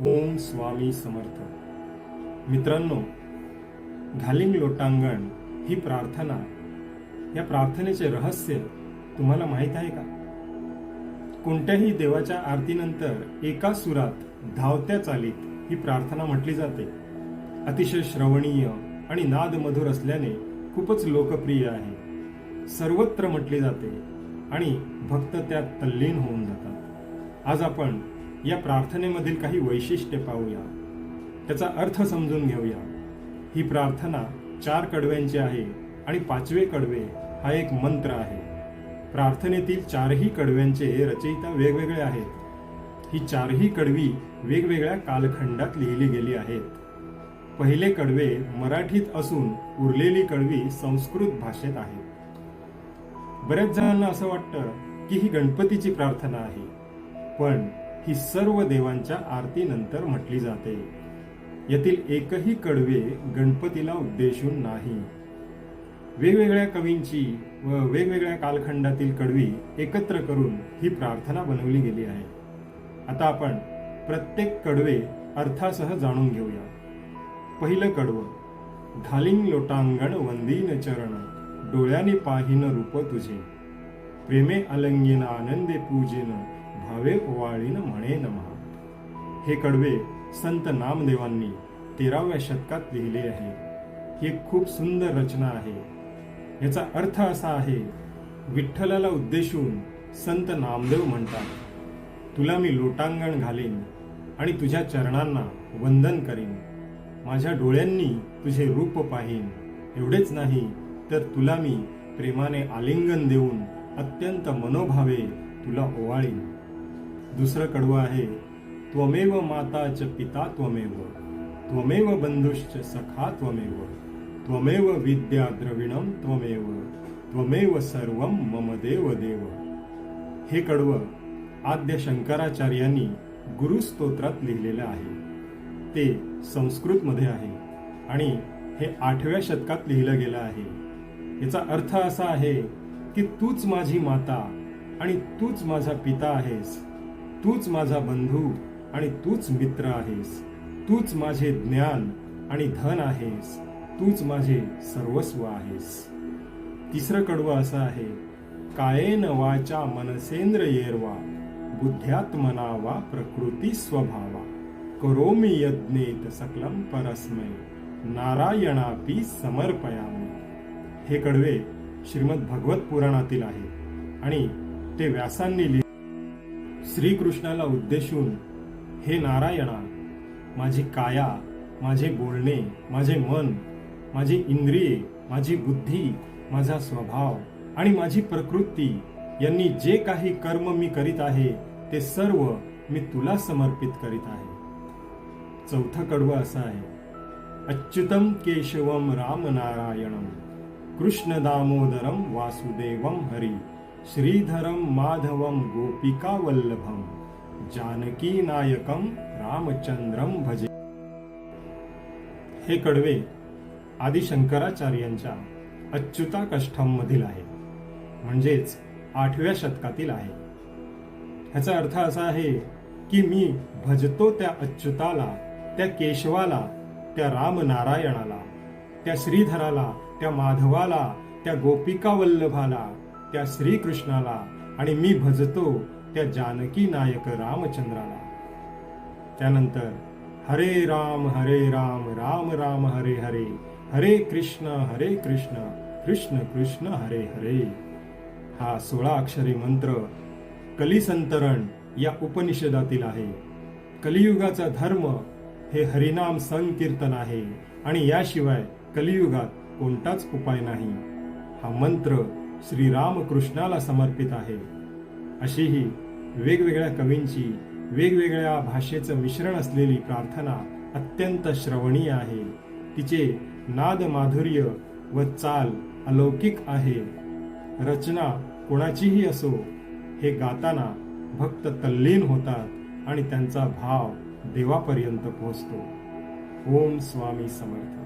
ओम स्वामी समर्थ. मित्रांनो घालिंग लोटांगण ही प्रार्थना या प्रार्थनेचे रहस्य तुम्हाला माहीत आहे का? कोणत्याही देवाच्या आरतीनंतर एका सुरात धावत्या चालीत ही प्रार्थना म्हटली जाते. अतिशय श्रवणीय आणि नाद मधुर असल्याने खूपच लोकप्रिय आहे. सर्वत्र म्हटली जाते आणि भक्त त्यात तल्लीन होऊन जातात. आज आपण या प्रार्थनेमधील काही वैशिष्ट्ये पाहूया. त्याचा अर्थ समजून घेऊया. ही प्रार्थना चार कडव्यांची आहे आणि पाचवे कडवे हा एक मंत्र आहे. प्रार्थनेतील चारही कडव्यांचे रचयिता वेगवेगळे आहेत. ही चारही कडवी वेगवेगळ्या कालखंडात लिहिली गेली आहेत. पहिले कडवे मराठीत असून उरलेली कडवी संस्कृत भाषेत आहे. बऱ्याच जणांना असं वाटतं की ही गणपतीची प्रार्थना आहे. पण ही सर्व देवांच्या आरतीनंतर म्हटली जाते. यातील एकही कडवे गणपतीला उद्देशून नाही. वेगवेगळ्या कवींची व वेगवेगळ्या कालखंडातील कडवी एकत्र करून ही प्रार्थना बनवली गेली आहे. आता आपण प्रत्येक कडवे अर्थासह जाणून घेऊया. पहिलं कडवं घालिंग लोटांगण वंदीन चरण डोळ्याने पाहिन रूप तुझे. प्रेमे अलंगीन आनंदे पूजेन भावे ओवाळीन म्हणे नमः. हे कडवे संत नामदेवांनी तेराव्या शतकात लिहिले आहे. ही एक खूप सुंदर रचना आहे. याचा अर्थ असा आहे विठ्ठलाला उद्देशून संत नामदेव म्हणतात तुला मी लोटांगण घालीन आणि तुझ्या चरणांना वंदन करीन. माझ्या डोळ्यांनी तुझे रूप पाहीन. एवढेच नाही तर तुला मी प्रेमाने आलिंगन देऊन अत्यंत मनोभावे तुला ओवाळीन. दुसरं कडवं आहे त्वमेव माता च पिता त्वमेव त्वमेव बंधुश्च सखा त्वमेव त्वमेव विद्या द्रविणम त्वमेव त्वमेव सर्व मम देव देव. हे कडवं आद्य शंकराचार्यांनी गुरुस्तोत्रात लिहिलेलं आहे. ते संस्कृतमध्ये आहे आणि हे आठव्या शतकात लिहिलं गेलं आहे. याचा अर्थ असा आहे की तूच माझी माता आणि तूच माझा पिता आहेस. तूच माझा बंधू आणि तूच मित्र आहेस. तूच माझे ज्ञान आणि धन आहेस. तूच माझे सर्वस्व आहेस. तिसरं कडवं असं आहे कायेन वाचा मनसेंद्र येरवा बुद्ध्यात्मना वा प्रकृती स्वभावा करोमि यज्ञेत सकलम परस्मय नारायणापी समर्पयामी. हे कडवे श्रीमद भगवत पुराणातील आहे आणि ते व्यासांनी लिहिले श्रीकृष्णाला उद्देशून हे नारायणा माझी काया माझे बोलणे माझे मन माझी इंद्रिये माझी बुद्धी माझा स्वभाव आणि माझी प्रकृती यांनी जे काही कर्म मी करीत आहे ते सर्व मी तुला समर्पित करीत आहे. चौथं कडवं असं आहे अच्युतम केशवम राम नारायणम कृष्ण दामोदरम वासुदेवम हरी श्रीधरम माधवम गोपिकावल्लभं जानकीनायकं रामचंद्रम भजे। हे कडवे आदि शंकराचार्यांच्या अच्युता कष्टम मधील आहे म्हणजेच आठव्या शतकातील आहे ह्याचा अर्थ असा आहे की मी भजतो त्या अच्युताला त्या केशवाला त्या राम नारायणाला त्या श्रीधराला त्या माधवाला त्या गोपिकावल्लभाला त्या श्रीकृष्णाला आणि मी भजतो त्या जानकी नायक रामचंद्राला. त्यानंतर हरे राम हरे राम राम राम हरे हरे हरे कृष्ण हरे कृष्ण कृष्ण कृष्ण हरे हरे. हा सोळा अक्षरी मंत्र कलिसंतरण या उपनिषदातील आहे. कलियुगाचा धर्म हे हरिनाम संकीर्तन आहे आणि याशिवाय कलियुगात कोणताच उपाय नाही. हा मंत्र श्री रामकृष्णाला समर्पित आहे. अशी ही वेगवेगळ्या कवींची वेगवेगळ्या भाषेचं मिश्रण असलेली प्रार्थना अत्यंत श्रवणीय आहे. तिचे नाद माधुर्य व चाल अलौकिक आहे. रचना कोणाचीही असो हे गाताना भक्त तल्लीन होतात आणि त्यांचा भाव देवापर्यंत पोहोचतो. ओम स्वामी समर्थ.